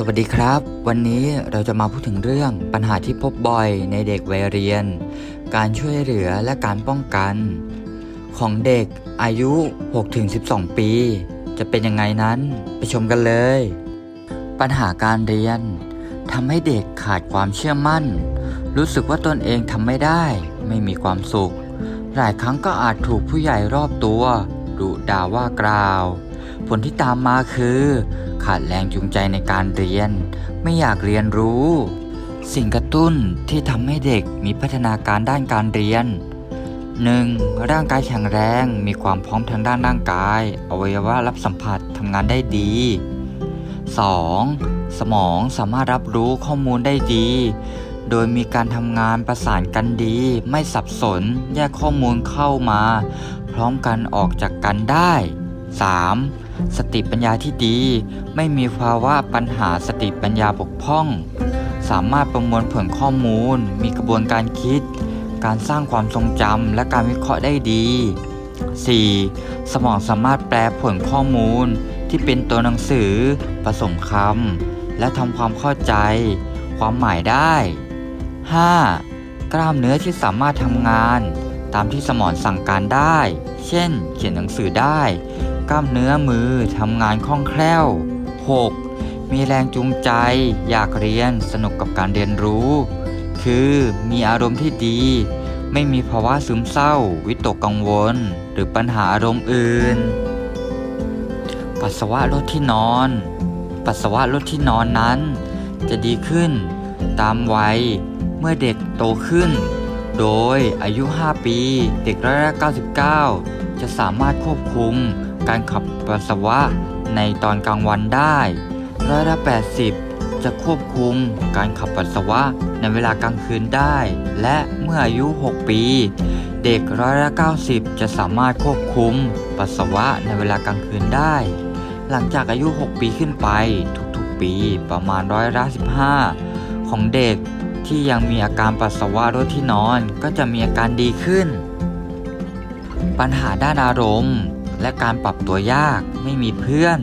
สวัสดีครับ วันนี้เราจะมาพูดถึงเรื่องปัญหาที่พบบ่อยในเด็กวัยเรียน การช่วยเหลือและการป้องกัน ของเด็กอายุ 6-12 ปี จะเป็นยังไงนั้นไปชมกันเลย ปัญหาการเรียนทำให้เด็กขาดความเชื่อมั่น รู้สึกว่าตนเองทำไม่ได้ ไม่มีความสุข หลายครั้งก็อาจถูกผู้ใหญ่รอบตัวดุด่าว่ากล่าว ผลที่ตามมาคือ ขาดแรงจูงใจในการเรียน ไม่อยากเรียนรู้ สิ่งกระตุ้นที่ทำให้เด็กมีพัฒนาการด้านการเรียน 1. ร่างกายแข็งแรงมีความพร้อมทางด้านร่างกาย อวัยวะรับสัมผัสทำงานได้ดี 2. สมองสามารถรับรู้ข้อมูลได้ดี โดยมีการทำงานประสานกันดี ไม่สับสน แยกข้อมูลเข้ามา พร้อมกันออกจากกันได้ 3. สติปัญญาที่ดี ไม่มีภาวะปัญหาสติปัญญาบกพร่อง สามารถประมวลผลข้อมูล มีกระบวนการคิด การสร้างความทรงจำและการวิเคราะห์ได้ดี 4. สมองสามารถแปลผลข้อมูลที่เป็นตัวหนังสือ ผสมคำและทำความเข้าใจ ความหมายได้ 5. กล้ามเนื้อที่สามารถทำงาน ตามที่สมองสั่งการได้ เช่น เขียนหนังสือได้ กล้ามเนื้อมือทำงานคล่องแคล่ว 6. มีแรงจูงใจ อยากเรียนสนุกกับการเรียนรู้ คือมีอารมณ์ที่ดี ไม่มีภาวะซึมเศร้า วิตกกังวล หรือปัญหาอารมณ์อื่น ปัสสาวะลดที่นอน ปัสสาวะลดที่นอนนั้น จะดีขึ้น ตามวัยเมื่อเด็กโตขึ้น โดยอายุ 5 ปี เด็กร้อยละ99 จะสามารถควบคุมการขับปัสสาวะในตอนกลางวันได้ร้อยละ80 จะควบคุมการขับปัสสาวะในเวลากลางคืนได้ และเมื่ออายุ 6 ปี เด็กร้อยละ90 จะสามารถควบคุมปัสสาวะในเวลากลางคืนได้ หลังจากอายุ 6 ปีขึ้นไปทุกๆปีประมาณร้อยละ15 ของเด็ก ที่ยังมีอาการปัสสาวะรถที่นอนก็จะมีอาการดีขึ้น ปัญหาด้านอารมณ์ และการปรับตัวยากไม่มีเพื่อน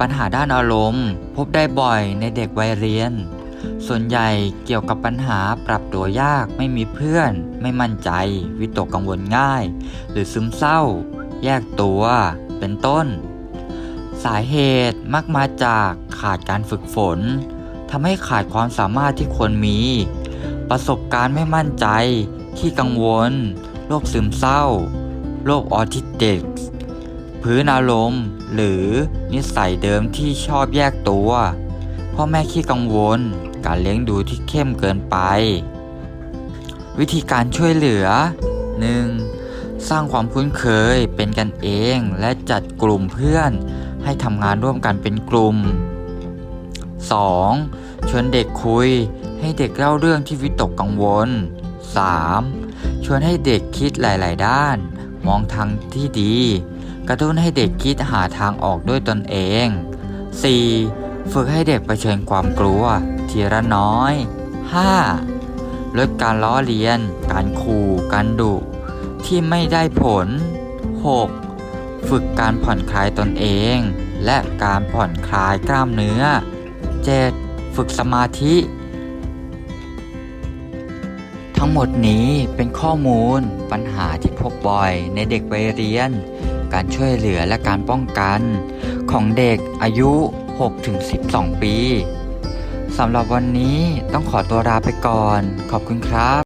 ปัญหาด้านอารมณ์ พบได้บ่อยในเด็กวัยเรียน ส่วนใหญ่เกี่ยวกับปัญหาปรับตัวยากไม่มีเพื่อน ไม่มั่นใจ วิตกกังวลง่าย หรือซึมเศร้า แยกตัว เป็นต้น สาเหตุมักมาจากขาดการฝึกฝน ทำให้ขาดความสามารถที่ควรมี ประสบการณ์ไม่มั่นใจ ที่กังวล โรคซึมเศร้า โรคออทิสติก พื้นอารมณ์ หรือนิสัยเดิมที่ชอบแยกตัว พ่อแม่ขี้กังวล การเลี้ยงดูที่เข้มเกินไป วิธีการช่วยเหลือ 1. สร้างความคุ้นเคยเป็นกันเองและจัดกลุ่มเพื่อนให้ทำงานร่วมกันเป็นกลุ่ม 2. ชวนเด็กคุย ให้เด็กเล่าเรื่องที่วิตกกังวล 3. ชวนให้เด็กคิดหลาย ๆ ด้าน มองทางที่ดี กระตุ้นให้เด็กคิดหาทางออกด้วยตนเอง 4. ฝึกให้เด็กเผชิญความกลัว ทีละน้อย 5. ลดการล้อเลียน การขู่การดุที่ไม่ได้ผล 6. ฝึกการผ่อนคลายตนเอง และการผ่อนคลายกล้ามเนื้อ 7. ฝึกสมาธิ ทั้งหมดนี้เป็นข้อมูล ปัญหาที่พบบ่อยในเด็กวัยเรียน การช่วยเหลือและการป้องกัน ของเด็กอายุ 6-12 ปีสำหรับวันนี้ต้องขอตัวลาไปก่อน ขอบคุณครับ